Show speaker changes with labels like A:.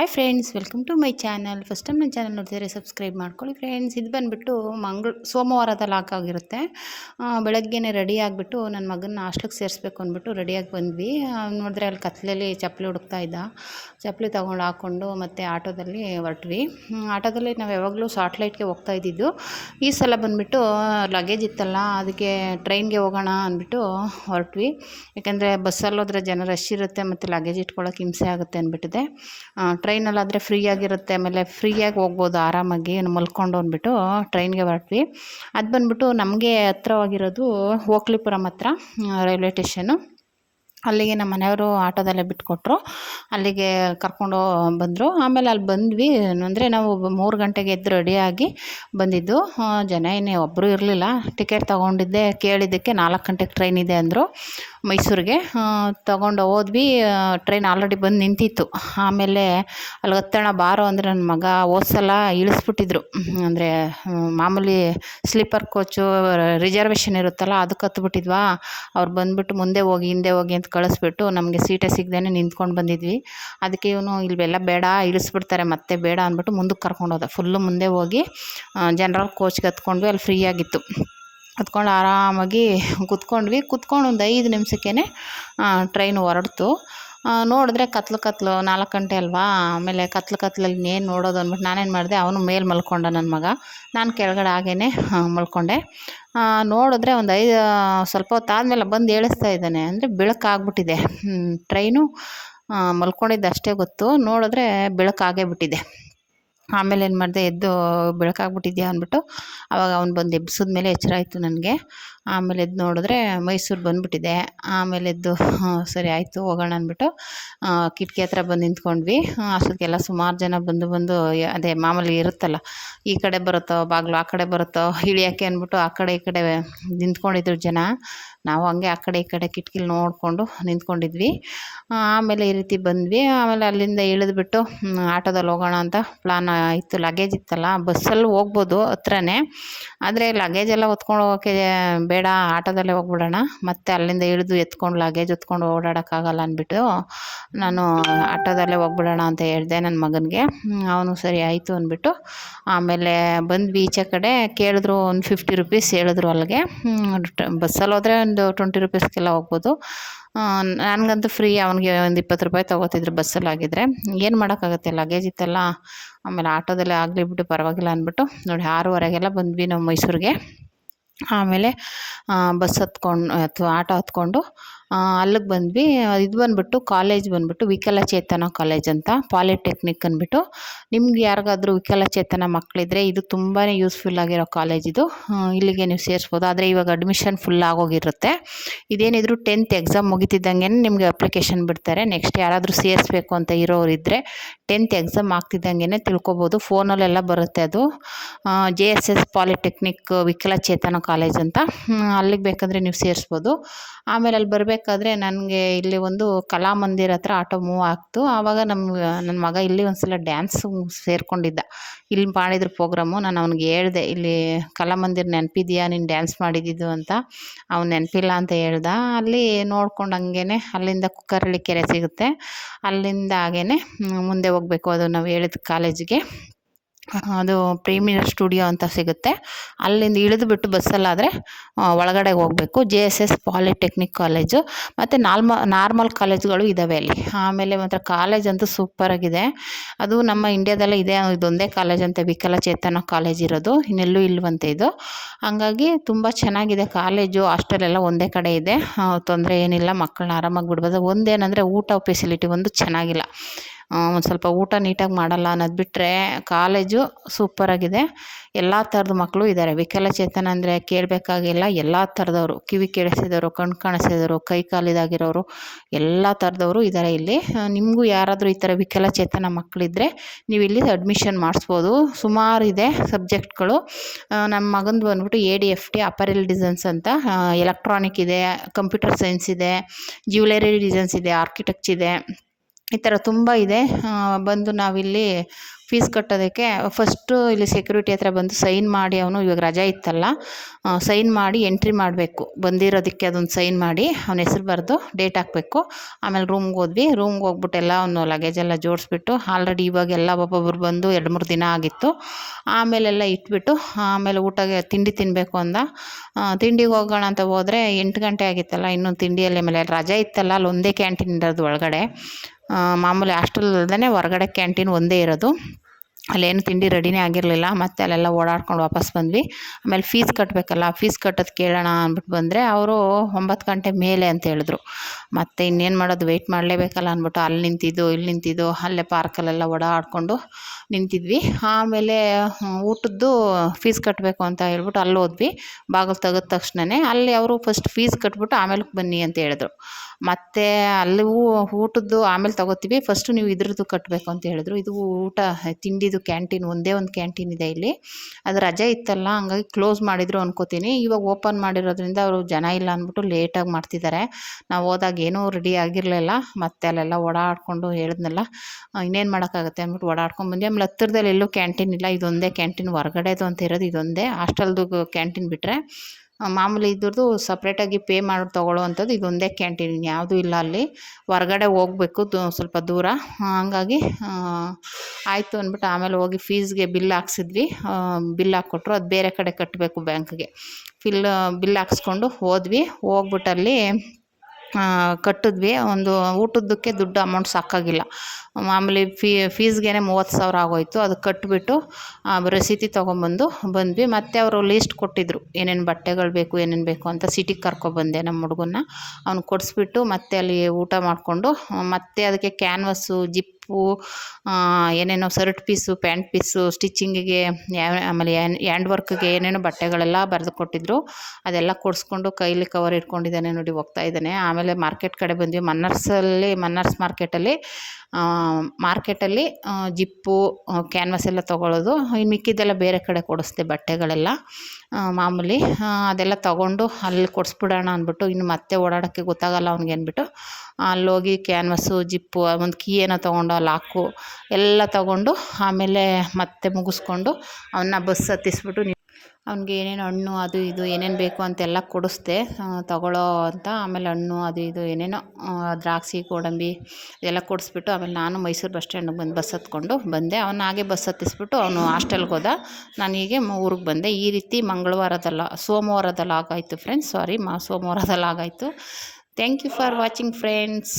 A: Hi friends welcome to my channel first time ನನ್ನ channel ನೋಡ್ತಿದ್ರೆ subscribe ಮಾಡ್ಕೊಳ್ಳಿ friends ಇದು ಬಂದುಬಿಟ್ಟು ಮಂಗಳ, ಸೋಮವಾರದ ಲಾಕ್ ಆಗಿರುತ್ತೆ. ಬೆಳಗ್ಗೆನೇ ರೆಡಿ ಆಗಿಬಿಟ್ಟು ನನ್ನ ಮಗನ ಹಾಸ್ಟ್ಲಿಗೆ ಸೇರಿಸ್ಬೇಕು ಅಂದ್ಬಿಟ್ಟು ರೆಡಿಯಾಗಿ ಬಂದ್ವಿ. ನೋಡಿದ್ರೆ ಅಲ್ಲಿ ಕತ್ಲಲ್ಲಿ ಚಪ್ಪಲಿ ಹುಡುಕ್ತಾ ಇದ್ದ. ಚಪ್ಪಲಿ ತೊಗೊಂಡು ಹಾಕ್ಕೊಂಡು ಮತ್ತು ಆಟೋದಲ್ಲಿ ಹೊರಟ್ವಿ. ಆಟೋದಲ್ಲಿ ನಾವು ಯಾವಾಗಲೂ ಸಾಟ್ಲೈಟ್ಗೆ ಹೋಗ್ತಾ ಇದ್ದಿದ್ದು. ಈ ಸಲ ಬಂದುಬಿಟ್ಟು ಲಗೇಜ್ ಇತ್ತಲ್ಲ, ಅದಕ್ಕೆ ಟ್ರೈನ್ಗೆ ಹೋಗೋಣ ಅಂದ್ಬಿಟ್ಟು ಹೊರಟ್ವಿ. ಯಾಕೆಂದರೆ ಬಸ್ಸಲ್ಲಿ ಹೋದ್ರೆ ಜನ ರಶ್ ಇರುತ್ತೆ ಮತ್ತು ಲಗೇಜ್ ಇಟ್ಕೊಳ್ಳೋಕೆ ಹಿಂಸೆ ಆಗುತ್ತೆ ಅಂದ್ಬಿಟ್ಟಿದೆ. ಟ್ರೈನಲ್ಲಾದರೆ ಫ್ರೀಯಾಗಿರುತ್ತೆ, ಆಮೇಲೆ ಫ್ರೀಯಾಗಿ ಹೋಗ್ಬೋದು, ಆರಾಮಾಗಿ ಮಲ್ಕೊಂಡು ಅಂದ್ಬಿಟ್ಟು ಟ್ರೈನ್ಗೆ ಹೊರಟ್ವಿ. ಅದು ಬಂದ್ಬಿಟ್ಟು ನಮಗೆ ಹತ್ರವಾಗಿರೋದು ಓಕ್ಲಿಪುರಂ ಹತ್ರ ರೈಲ್ವೆ ಸ್ಟೇಷನ್ನು ಅಲ್ಲಿಗೆ ನಮ್ಮ ಮನೆಯವರು ಆಟೋದಲ್ಲೇ ಬಿಟ್ಕೊಟ್ರು. ಅಲ್ಲಿಗೆ ಕರ್ಕೊಂಡು ಬಂದರು. ಆಮೇಲೆ ಅಲ್ಲಿ ಬಂದ್ವಿ, ಅಂದರೆ ನಾವು ಮೂರು ಗಂಟೆಗೆ ಎದ್ದು ರೆಡಿಯಾಗಿ ಬಂದಿದ್ದು. ಜನ ಏನೇ ಒಬ್ಬರು ಇರಲಿಲ್ಲ. ಟಿಕೆಟ್ ತೊಗೊಂಡಿದ್ದೆ, ಕೇಳಿದ್ದಕ್ಕೆ ನಾಲ್ಕು ಗಂಟೆಗೆ ಟ್ರೈನ್ ಇದೆ ಅಂದರು. ಮೈಸೂರಿಗೆ ತೊಗೊಂಡು ಹೋದ್ವಿ. ಟ್ರೈನ್ ಆಲ್ರೆಡಿ ಬಂದು ನಿಂತಿತ್ತು. ಆಮೇಲೆ ಅಲ್ಲಿ ಹತ್ತೋಣ ಬಾರೋ ಅಂದರೆ ನನ್ನ ಮಗ ಹೋದ ಸಲ ಇಳಿಸ್ಬಿಟ್ಟಿದ್ರು. ಅಂದರೆ ಮಾಮೂಲಿ ಸ್ಲೀಪರ್ ಕೋಚು ರಿಸರ್ವೇಷನ್ ಇರುತ್ತಲ್ಲ ಅದಕ್ಕೆ ಹತ್ಬಿಟ್ಟಿದ್ವಾ. ಅವ್ರು ಬಂದುಬಿಟ್ಟು ಮುಂದೆ ಹೋಗಿ, ಹಿಂದೆ ಹೋಗಿ ಅಂತ ಕಳಿಸ್ಬಿಟ್ಟು ನಮಗೆ ಸೀಟೇ ಸಿಗದೇ ನಿಂತ್ಕೊಂಡು ಬಂದಿದ್ವಿ. ಅದಕ್ಕೆ ಇವನು, ಇಲ್ವೆಲ್ಲ ಬೇಡ, ಇಳಿಸ್ಬಿಡ್ತಾರೆ, ಮತ್ತೆ ಬೇಡ ಅಂದ್ಬಿಟ್ಟು ಮುಂದಕ್ಕೆ ಕರ್ಕೊಂಡು ಹೋದ. ಫುಲ್ಲು ಮುಂದೆ ಹೋಗಿ ಜನರಲ್ ಕೋಚ್ಗೆ ಹತ್ಕೊಂಡ್ವಿ. ಅಲ್ಲಿ ಫ್ರೀ ಹತ್ಕೊಂಡು ಆರಾಮಾಗಿ ಕುತ್ಕೊಂಡ್ವಿ. ಕುತ್ಕೊಂಡು ಒಂದು ಐದು ನಿಮಿಷಕ್ಕೇ ಟ್ರೈನ್ ಹೊರಡ್ತು. ನೋಡಿದ್ರೆ ಕತ್ಲು ಕತ್ಲು, ನಾಲ್ಕು ಗಂಟೆ ಅಲ್ವಾ? ಆಮೇಲೆ ಕತ್ಲು ಕತ್ಲಲ್ಲಿ ಏನು ನೋಡೋದು ಅಂದ್ಬಿಟ್ಟು ನಾನೇನು ಮಾಡಿದೆ, ಅವನು ಮೇಲೆ ಮಲ್ಕೊಂಡ ನನ್ನ ಮಗ. ನಾನು ಕೆಳಗಡೆ ಹಾಗೇ ಮಲ್ಕೊಂಡೆ. ನೋಡಿದ್ರೆ ಒಂದು ಐದು ಸ್ವಲ್ಪ ಹೊತ್ತಾದಮೇಲೆ ಬಂದು ಏಳಿಸ್ತಾ ಇದ್ದಾನೆ. ಅಂದರೆ ಬೆಳಕಾಗ್ಬಿಟ್ಟಿದೆ ಟ್ರೈನು ಮಲ್ಕೊಂಡಿದ್ದು ಅಷ್ಟೇ ಗೊತ್ತು. ನೋಡಿದ್ರೆ ಬೆಳಕಾಗೇ ಬಿಟ್ಟಿದೆ. ಆಮೇಲೆ ಏನು ಮಾಡಿದೆ, ಎದ್ದು ಬೆಳಕಾಗ್ಬಿಟ್ಟಿದ್ಯಾ ಅಂದ್ಬಿಟ್ಟು ಆವಾಗ ಅವ್ನು ಬಂದು ಎಬ್ಸಿದ ಮೇಲೆ ಎಚ್ಚರ ಆಯಿತು ನನಗೆ. ಆಮೇಲೆ ಎದ್ದು ನೋಡಿದ್ರೆ ಮೈಸೂರು ಬಂದುಬಿಟ್ಟಿದೆ. ಆಮೇಲೆ ಎದ್ದು ಸರಿ ಆಯಿತು, ಹೋಗೋಣ ಅಂದ್ಬಿಟ್ಟು ಕಿಟಕಿ ಹತ್ರ ಬಂದು ನಿಂತ್ಕೊಂಡ್ವಿ. ಅಷ್ಟೊತ್ತಿಗೆಲ್ಲ ಸುಮಾರು ಜನ ಬಂದು ಬಂದು ಅದೇ ಮಾಮೂಲಿ ಇರುತ್ತಲ್ಲ, ಈ ಕಡೆ ಬರುತ್ತೋ, ಬಾಗಿಲು ಆ ಕಡೆ ಬರುತ್ತೋ ಇಳಿಯೋಕೆ ಅಂದ್ಬಿಟ್ಟು ಆ ಕಡೆ ಈ ಕಡೆ ನಿಂತ್ಕೊಂಡಿದ್ರು ಜನ. ನಾವು ಹಂಗೆ ಆ ಕಡೆ ಈ ಕಡೆ ಕಿಟಕಿಲಿ ನೋಡಿಕೊಂಡು ನಿಂತ್ಕೊಂಡಿದ್ವಿ. ಆಮೇಲೆ ಈ ರೀತಿ ಬಂದ್ವಿ. ಆಮೇಲೆ ಅಲ್ಲಿಂದ ಇಳಿದ್ಬಿಟ್ಟು ಆಟೋದಲ್ಲಿ ಹೋಗೋಣ ಅಂತ ಪ್ಲಾನ್ ಇತ್ತು. ಲಗೇಜ್ ಇತ್ತಲ್ಲ, ಬಸ್ಸಲ್ಲಿ ಹೋಗ್ಬೋದು ಹತ್ರನೇ. ಆದರೆ ಲಗೇಜ್ ಎಲ್ಲ ಹೊತ್ಕೊಂಡು ಹೋಗೋಕ್ಕೆ ಬೇಡ, ಆಟೋದಲ್ಲೇ ಹೋಗ್ಬಿಡೋಣ. ಮತ್ತು ಅಲ್ಲಿಂದ ಇಳಿದು ಎತ್ಕೊಂಡು ಲಗೇಜ್ ಹೊತ್ಕೊಂಡು ಓಡಾಡೋಕ್ಕಾಗಲ್ಲ ಅಂದ್ಬಿಟ್ಟು ನಾನು ಆಟೋದಲ್ಲೇ ಹೋಗ್ಬಿಡೋಣ ಅಂತ ಹೇಳಿದೆ ನನ್ನ ಮಗನಿಗೆ. ಅವನು ಸರಿ ಆಯಿತು ಅಂದ್ಬಿಟ್ಟು ಆಮೇಲೆ ಬಂದ್ವಿ ಈಚೆ ಕಡೆ. ಕೇಳಿದ್ರು ಒಂದು ಫಿಫ್ಟಿ ರುಪೀಸ್ ಹೇಳಿದ್ರು ಅಲ್ಲಿಗೆ. ಬಸ್ಸಲ್ಲಿ ಹೋದರೆ ಒಂದು ಟ್ವೆಂಟಿ ರುಪೀಸ್ಗೆಲ್ಲ ಹೋಗ್ಬೋದು. ನನಗಂತೂ ಫ್ರೀ ಅವನಿಗೆ ಒಂದು ಇಪ್ಪತ್ತು ರೂಪಾಯಿ ತೊಗೋತಿದ್ರು ಬಸ್ಸಲ್ಲಿ ಆಗಿದ್ರೆ. ಏನು ಮಾಡೋಕ್ಕಾಗುತ್ತೆ? ಲಗೇಜ್ ಇತ್ತಲ್ಲ, ಆಮೇಲೆ ಆಟೋದಲ್ಲೇ ಆಗಲಿ ಬಿಟ್ಟು ಪರವಾಗಿಲ್ಲ ಅಂದ್ಬಿಟ್ಟು ನೋಡಿ ಆರೂವರೆಗೆಲ್ಲ ಬಂದ್ವಿ ನಾವು ಮೈಸೂರಿಗೆ. ಆಮೇಲೆ ಬಸ್ ಹತ್ಕೊಂಡು, ಅಥವಾ ಆಟೋ ಹತ್ಕೊಂಡು ಅಲ್ಲಿಗೆ ಬಂದ್ವಿ. ಇದು ಬಂದ್ಬಿಟ್ಟು ಕಾಲೇಜ್ ಬಂದ್ಬಿಟ್ಟು ವಿಕಲಚೇತನ ಕಾಲೇಜ್ ಅಂತ ಪಾಲಿಟೆಕ್ನಿಕ್ ಅಂದ್ಬಿಟ್ಟು ನಿಮ್ಗೆ ಯಾರಿಗಾದ್ರೂ ವಿಕಲಚೇತನ ಮಕ್ಕಳಿದ್ರೆ ಇದು ತುಂಬಾ ಯೂಸ್ಫುಲ್ ಆಗಿರೋ ಕಾಲೇಜ್ ಇದು. ಇಲ್ಲಿಗೆ ನೀವು ಸೇರಿಸ್ಬೋದು. ಆದರೆ ಇವಾಗ ಅಡ್ಮಿಷನ್ ಫುಲ್ ಆಗೋಗಿರುತ್ತೆ. ಇದೇನಿದ್ರು ಟೆಂತ್ ಎಕ್ಸಾಮ್ ಮುಗಿತಿದ್ದಂಗೆ ನಿಮಗೆ ಅಪ್ಲಿಕೇಶನ್ ಬಿಡ್ತಾರೆ. ನೆಕ್ಸ್ಟ್ ಯಾರಾದರೂ ಸೇರಿಸ್ಬೇಕು ಅಂತ ಇರೋರು ಇದ್ದರೆ ಟೆಂತ್ ಎಕ್ಸಾಮ್ ಆಗ್ತಿದ್ದಂಗೆ ತಿಳ್ಕೊಬೋದು ಫೋನಲ್ಲೆಲ್ಲ ಬರುತ್ತೆ ಅದು. ಜೆ ಎಸ್ ಎಸ್ ಪಾಲಿಟೆಕ್ನಿಕ್ ವಿಕಲಚೇತನ ಕಾಲೇಜ್ ಅಂತ. ಅಲ್ಲಿಗೆ ಬೇಕಂದರೆ ನೀವು ಸೇರಿಸ್ಬೋದು. ಆಮೇಲೆ ಅಲ್ಲಿ ಬರಬೇಕಾದ್ರೆ ನನಗೆ ಇಲ್ಲಿ ಒಂದು ಕಲಾಮಂದಿರ ಹತ್ರ ಆಟೋ ಮೂವ್ ಆಗ್ತು. ಆವಾಗ ನಮ್ಮ ನನ್ನ ಮಗ ಇಲ್ಲಿ ಒಂದ್ಸಲ ಡ್ಯಾನ್ಸ್ ಸೇರ್ಕೊಂಡಿದ್ದ. ಇಲ್ಲಿ ಮಾಡಿದ್ರು ಪ್ರೋಗ್ರಾಮು ನಾನು ಅವ್ನಿಗೆ ಹೇಳ್ದೆ, ಇಲ್ಲಿ ಕಲಾಮಂದಿರ ನೆನಪಿದೆಯಾ? ನೀನು ಡ್ಯಾನ್ಸ್ ಮಾಡಿದ್ದು ಅಂತ. ಅವ್ನು ನೆನಪಿಲ್ಲ ಅಂತ ಹೇಳ್ದ. ಅಲ್ಲಿ ನೋಡ್ಕೊಂಡು ಹಂಗೇನೆ, ಅಲ್ಲಿಂದ ಕುಕ್ಕರಳ್ಳಿ ಕೆರೆ ಸಿಗುತ್ತೆ. ಅಲ್ಲಿಂದ ಹಾಗೇ ಮುಂದೆ ಹೋಗಬೇಕು ಅದು ನಾವು ಹೇಳಿದ ಕಾಲೇಜಿಗೆ ಅದು ಪ್ರೀಮಿಯರ್ ಸ್ಟುಡಿಯೋ ಅಂತ ಸಿಗುತ್ತೆ. ಅಲ್ಲಿಂದ ಇಳಿದುಬಿಟ್ಟು ಬಸ್ಸಲ್ಲಾದರೆ ಒಳಗಡೆ ಹೋಗಬೇಕು. J S S polytechnic college ಮತ್ತು ನಾರ್ಮ ನಾರ್ಮಲ್ ಕಾಲೇಜ್ಗಳು ಇದ್ದಾವೆ ಅಲ್ಲಿ. ಆಮೇಲೆ ಮಾತ್ರ ಕಾಲೇಜ್ ಅಂತೂ ಸೂಪರಾಗಿದೆ ಅದು ನಮ್ಮ ಇಂಡ್ಯಾದಲ್ಲೇ ಇದೆ. ಇದೊಂದೇ ಕಾಲೇಜ್ ಅಂತ. ವಿಕಲಚೇತನ ಕಾಲೇಜ್ ಇರೋದು. ಇನ್ನೆಲ್ಲೂ ಇಲ್ವಂತೆ ಇದು. ಹಾಗಾಗಿ ತುಂಬ ಚೆನ್ನಾಗಿದೆ ಕಾಲೇಜು ಹಾಸ್ಟೆಲ್ ಎಲ್ಲ ಒಂದೇ ಕಡೆ ಇದೆ. ತೊಂದರೆ ಏನಿಲ್ಲ. ಮಕ್ಕಳನ್ನ ಆರಾಮಾಗಿ ಬಿಡ್ಬೋದು. ಒಂದೇನಂದರೆ ಊಟ ಫೆಸಿಲಿಟಿ ಒಂದು ಚೆನ್ನಾಗಿಲ್ಲ. ಒಂದು ಸ್ವಲ್ಪ ಊಟ ನೀಟಾಗಿ ಮಾಡಲ್ಲ ಅನ್ನೋದು ಬಿಟ್ಟರೆ ಕಾಲೇಜು ಸೂಪರಾಗಿದೆ ಎಲ್ಲ ಥರದ ಮಕ್ಕಳು ಇದ್ದಾರೆ ವಿಕಲಚೇತನ ಅಂದರೆ ಕೇಳಬೇಕಾಗಿಲ್ಲ, ಎಲ್ಲ ಥರದವರು, ಕಿವಿ ಕೇಳಿಸಿದವರು ಕಣ್ ಕಾಣಿಸಿದವರು, ಕೈ ಕಾಲಿದಾಗಿರೋರು, ಎಲ್ಲ ಥರದವರು ಇದ್ದಾರೆ ಇಲ್ಲಿ. ನಿಮಗೂ ಯಾರಾದರೂ ಈ ಥರ ವಿಕಲಚೇತನ ಮಕ್ಕಳಿದ್ದರೆ ನೀವು ಇಲ್ಲಿ ಅಡ್ಮಿಷನ್ ಮಾಡಿಸ್ಬೋದು. ಸುಮಾರು ಇದೆ ಸಬ್ಜೆಕ್ಟ್ಗಳು. ನಮ್ಮ ಮಗಂದು ಬಂದ್ಬಿಟ್ಟು A D F T apparel designs ಅಂತ. ಎಲೆಕ್ಟ್ರಾನಿಕ್ ಇದೆ ಕಂಪ್ಯೂಟರ್ ಸೈನ್ಸ್ ಇದೆ ಜ್ಯುವೆಲರಿ ಡಿಸೈನ್ಸ್ ಇದೆ ಆರ್ಕಿಟೆಕ್ಚ್ ಇದೆ. ಈ ಥರ ತುಂಬ ಇದೆ. ಬಂದು ನಾವಿಲ್ಲಿ ಫೀಸ್ ಕಟ್ಟೋದಕ್ಕೆ ಫಸ್ಟು ಇಲ್ಲಿ ಸೆಕ್ಯೂರಿಟಿ ಹತ್ರ ಬಂದು ಸೈನ್ ಮಾಡಿ ಅವನು ಇವಾಗ ರಜಾ ಇತ್ತಲ್ಲ ಸೈನ್ ಮಾಡಿ ಎಂಟ್ರಿ ಮಾಡಬೇಕು. ಬಂದಿರೋದಕ್ಕೆ ಅದೊಂದು ಸೈನ್ ಮಾಡಿ ಅವನ ಹೆಸ್ರು ಬರೆದು ಡೇಟ್ ಹಾಕಬೇಕು. ಆಮೇಲೆ ರೂಮ್ಗೆ ಹೋದ್ವಿ. ರೂಮ್ಗೆ ಹೋಗ್ಬಿಟ್ಟು ಎಲ್ಲ ಅವನು ಲಗೇಜ್ ಎಲ್ಲ ಜೋಡಿಸ್ಬಿಟ್ಟು ಆಲ್ರೆಡಿ ಇವಾಗೆಲ್ಲ ಒಬ್ಬೊಬ್ಬರು ಬಂದು ಎರಡು ಮೂರು ದಿನ ಆಗಿತ್ತು. ಆಮೇಲೆಲ್ಲ ಇಟ್ಬಿಟ್ಟು, ಆಮೇಲೆ ಊಟಗೆ ತಿಂಡಿ ತಿನ್ನಬೇಕು ಅಂದ. ತಿಂಡಿಗೆ ಹೋಗೋಣ ಅಂತ ಹೋದರೆ ಎಂಟು ಗಂಟೆ ಆಗಿತ್ತಲ್ಲ ಇನ್ನೂ ತಿಂಡಿಯಲ್ಲಿ ಆಮೇಲೆ ರಜೆ ಇತ್ತಲ್ಲ, ಅಲ್ಲಿ ಒಂದೇ ಕ್ಯಾಂಟೀನ್ ಇರೋದು ಒಳಗಡೆ. ಮಾಮೂಲಿ ಹಾಸ್ಟೆಲ್ ಅಲ್ಲದೇ ಹೊರಗಡೆ ಕ್ಯಾಂಟೀನ್ ಒಂದೇ ಇರೋದು. ಅಲ್ಲೇನು ತಿಂಡಿ ರೆಡಿನೇ ಆಗಿರಲಿಲ್ಲ, ಮತ್ತೆ ಅಲ್ಲೆಲ್ಲ ಓಡಾಡ್ಕೊಂಡು ವಾಪಸ್ ಬಂದ್ವಿ. ಆಮೇಲೆ ಫೀಸ್ ಕಟ್ಟಬೇಕಲ್ಲ ಫೀಸ್ ಕಟ್ಟೋದು ಕೇಳೋಣ ಅಂದ್ಬಿಟ್ಟು ಬಂದರೆ ಅವರು ಒಂಬತ್ತು ಗಂಟೆ ಮೇಲೆ ಅಂತ ಹೇಳಿದ್ರು. ಮತ್ತು ಇನ್ನೇನು ಮಾಡೋದು ವೆಯ್ಟ್ ಮಾಡಲೇಬೇಕಲ್ಲ ಅಂದ್ಬಿಟ್ಟು ಅಲ್ಲಿ ನಿಂತಿದ್ದು ಇಲ್ಲಿ ನಿಂತಿದ್ದು, ಅಲ್ಲೇ ಪಾರ್ಕಲ್ಲೆಲ್ಲ ಓಡಾಡ್ಕೊಂಡು ನಿಂತಿದ್ವಿ. ಆಮೇಲೆ ಊಟದ್ದು ಫೀಸ್ ಕಟ್ಟಬೇಕು ಅಂತ ಹೇಳ್ಬಿಟ್ಟು ಅಲ್ಲಿ ಹೋದ್ವಿ. ಬಾಗಿಲು ತೆಗೆದ ತಕ್ಷಣವೇ ಅಲ್ಲಿ ಅವರು ಫಸ್ಟ್ ಫೀಸ್ ಕಟ್ಬಿಟ್ಟು ಆಮೇಲೆ ಬನ್ನಿ ಅಂತ ಹೇಳಿದ್ರು. ಮತ್ತು ಅಲ್ಲಿ ಊಟದ್ದು ಆಮೇಲೆ ತಗೋತೀವಿ ಫಸ್ಟು ನೀವು ಇದ್ರದ್ದು ಕಟ್ಟಬೇಕು ಅಂತ ಹೇಳಿದ್ರು. ಇದು ಊಟ ತಿಂಡಿದು ಕ್ಯಾಂಟೀನ್, ಒಂದೇ ಒಂದು ಕ್ಯಾಂಟೀನ್ ಇದೆ ಇಲ್ಲಿ. ಅದು ರಜೆ ಇತ್ತಲ್ಲ, ಹಂಗಾಗಿ ಕ್ಲೋಸ್ ಮಾಡಿದ್ರು ಅನ್ಕೋತೀನಿ. ಇವಾಗ ಓಪನ್ ಮಾಡಿರೋದ್ರಿಂದ ಅವರು ಜನ ಇಲ್ಲ ಅಂದ್ಬಿಟ್ಟು ಲೇಟಾಗಿ ಮಾಡ್ತಿದ್ದಾರೆ ನಾವು ಹೋದಾಗ ಏನೂ ರೆಡಿ ಆಗಿರಲಿಲ್ಲ. ಮತ್ತೆ ಅಲ್ಲೆಲ್ಲ ಓಡಾಡ್ಕೊಂಡು ಹೇಳಿದ್ನಲ್ಲ ಇನ್ನೇನು ಮಾಡೋಕ್ಕಾಗುತ್ತೆ ಅಂದ್ಬಿಟ್ಟು ಓಡಾಡ್ಕೊಂಡು ಬಂದ್ವಿ. ಆಮೇಲೆ ಹತ್ತಿರದಲ್ಲಿ ಎಲ್ಲೂ ಕ್ಯಾಂಟೀನ್ ಇಲ್ಲ. ಇದೊಂದೇ ಕ್ಯಾಂಟೀನ್, ಹೊರಗಡೆದು ಅಂತ ಇರೋದು ಇದೊಂದೇ. ಹಾಸ್ಟೆಲ್ದು ಕ್ಯಾಂಟೀನ್ ಬಿಟ್ಟರೆ ಮಾಮೂಲಿ ಇದ್ರದ್ದು ಸಪ್ರೇಟಾಗಿ ಪೇ ಮಾಡಿ ತೊಗೊಳ್ಳೋ ಅಂಥದ್ದು ಇದೊಂದೇ ಕ್ಯಾಂಟೀನ್ ಯಾವುದೂ ಇಲ್ಲ ಅಲ್ಲಿ. ಹೊರಗಡೆ ಹೋಗ್ಬೇಕು ಸ್ವಲ್ಪ ದೂರ. ಹಾಗಾಗಿ ಆಯಿತು ಅಂದ್ಬಿಟ್ಟು ಆಮೇಲೆ ಹೋಗಿ ಫೀಸ್ಗೆ ಬಿಲ್ ಹಾಕ್ಸಿದ್ವಿ. ಬಿಲ್ ಹಾಕ್ಕೊಟ್ರು. ಅದು ಬೇರೆ ಕಡೆ ಕಟ್ಟಬೇಕು ಬ್ಯಾಂಕ್ಗೆ ಫಿಲ್ ಬಿಲ್ ಹಾಕ್ಸ್ಕೊಂಡು ಹೋದ್ವಿ. ಹೋಗ್ಬಿಟ್ಟು ಅಲ್ಲಿ ಆ, ಕಟ್ಟಿದ್ವಿ. ಒಂದು ಊಟದ್ದಕ್ಕೆ ದುಡ್ಡು ಅಮೌಂಟ್ ಸಾಕಾಗಿಲ್ಲ. ಮಾಮೂಲಿ ಫೀ ಫೀಸ್ಗೆ ಮೂವತ್ತು ಸಾವಿರ ಆಗೋಯ್ತು. ಅದು ಕಟ್ಟಿಬಿಟ್ಟು ರಸೀತಿ ತೊಗೊಂಬಂದು ಬಂದ್ವಿ. ಮತ್ತೆ ಅವರು ಲೀಸ್ಟ್ ಕೊಟ್ಟಿದ್ರು. ಏನೇನು ಬಟ್ಟೆಗಳು ಬೇಕು, ಏನೇನು ಬೇಕು ಅಂತ ಸಿಟಿಗೆ ಕರ್ಕೊಬಂದೆ ನಮ್ಮ ಹುಡುಗನ್ನ. ಅವ್ನು ಕೊಡಿಸ್ಬಿಟ್ಟು ಮತ್ತೆ ಅಲ್ಲಿ ಊಟ ಮಾಡಿಕೊಂಡು, ಮತ್ತೆ ಅದಕ್ಕೆ ಕ್ಯಾನ್ವಸ್ಸು ಜಿಪ್ಪು ಏನೇನೋ ಸರ್ಟ್ ಪೀಸು, ಪ್ಯಾಂಟ್ ಪೀಸು, ಸ್ಟಿಚ್ಚಿಂಗಿಗೆ ಆಮೇಲೆ ಹ್ಯಾಂಡ್ ವರ್ಕ್ಗೆ ಏನೇನೋ ಬಟ್ಟೆಗಳೆಲ್ಲ ಬರೆದು ಕೊಟ್ಟಿದ್ರು. ಅದೆಲ್ಲ ಕೊಡಿಸ್ಕೊಂಡು ಕೈಲಿ ಕವರ್ ಇಟ್ಕೊಂಡಿದ್ದಾನೆ ನೋಡಿ ಹೋಗ್ತಾ ಇದ್ದಾನೆ. ಆಮೇಲೆ ಮಾರ್ಕೆಟ್ ಕಡೆ ಬಂದ್ವಿ. ಮನ್ನರ್ಸಲ್ಲಿ, ಮನ್ನರ್ಸ್ ಮಾರ್ಕೆಟಲ್ಲಿ ಮಾರ್ಕೆಟಲ್ಲಿ ಜಿಪ್ಪು ಕ್ಯಾನ್ವಾಸ್ ಎಲ್ಲ ತೊಗೊಳ್ಳೋದು ಇನ್ನು ಮಿಕ್ಕಿದ್ದೆಲ್ಲ ಬೇರೆ ಕಡೆ ಕೊಡಿಸ್ದೆ ಬಟ್ಟೆಗಳೆಲ್ಲ. ಮಾಮೂಲಿ ಅದೆಲ್ಲ ತೊಗೊಂಡು ಅಲ್ಲಿ ಕೊಡಿಸ್ಬಿಡೋಣ ಅಂದ್ಬಿಟ್ಟು ಇನ್ನು ಮತ್ತೆ ಓಡಾಡೋಕ್ಕೆ ಗೊತ್ತಾಗಲ್ಲ ಅವ್ನಿಗೆ ಅಂದ್ಬಿಟ್ಟು ಅಲ್ಲೋಗಿ ಕ್ಯಾನ್ವಸ್ಸು ಜಿಪ್ಪು ಒಂದು ಕೀ ಏನೋ ತೊಗೊಂಡು ಲಾಕು ಎಲ್ಲ ತಗೊಂಡು ಆಮೇಲೆ ಮತ್ತೆ ಮುಗಿಸ್ಕೊಂಡು ಅವನ್ನ ಬಸ್ ಹತ್ತಿಸ್ಬಿಟ್ಟು ಅವ್ನಿಗೆ ಏನೇನು ಹಣ್ಣು ಅದು ಇದು ಏನೇನು ಬೇಕು ಅಂತೆಲ್ಲ ಕೊಡಿಸ್ದೆ. ತಗೊಳ್ಳೋ ಅಂತ. ಆಮೇಲೆ ಹಣ್ಣು ಅದು ಇದು ಏನೇನೋ ದ್ರಾಕ್ಷಿ, ಗೋಡಂಬಿ ಇದೆಲ್ಲ ಕೊಡಿಸ್ಬಿಟ್ಟು ಆಮೇಲೆ ನಾನು ಮೈಸೂರು ಬಸ್ ಸ್ಟ್ಯಾಂಡಿಗೆ ಬಂದು ಬಸ್ ಹತ್ಕೊಂಡು ಬಂದೆ. ಅವನು ಹಾಗೆ ಬಸ್ ಹತ್ತಿಸ್ಬಿಟ್ಟು ಅವನು ಹಾಸ್ಟೆಲ್ಗೆ ಹೋದ. ನಾನು ಹೀಗೆ ಊರಿಗೆ ಬಂದೆ. ಈ ರೀತಿ ಮಂಗಳವಾರದಲ್ಲ ಸೋಮವಾರದಲ್ಲಿ ಆಗಾಯಿತು ಫ್ರೆಂಡ್ಸ್ ಸಾರಿ ಮಾ ಸೋಮವಾರದಲ್ಲಿ ಆಗಾಯಿತು thank you for watching friends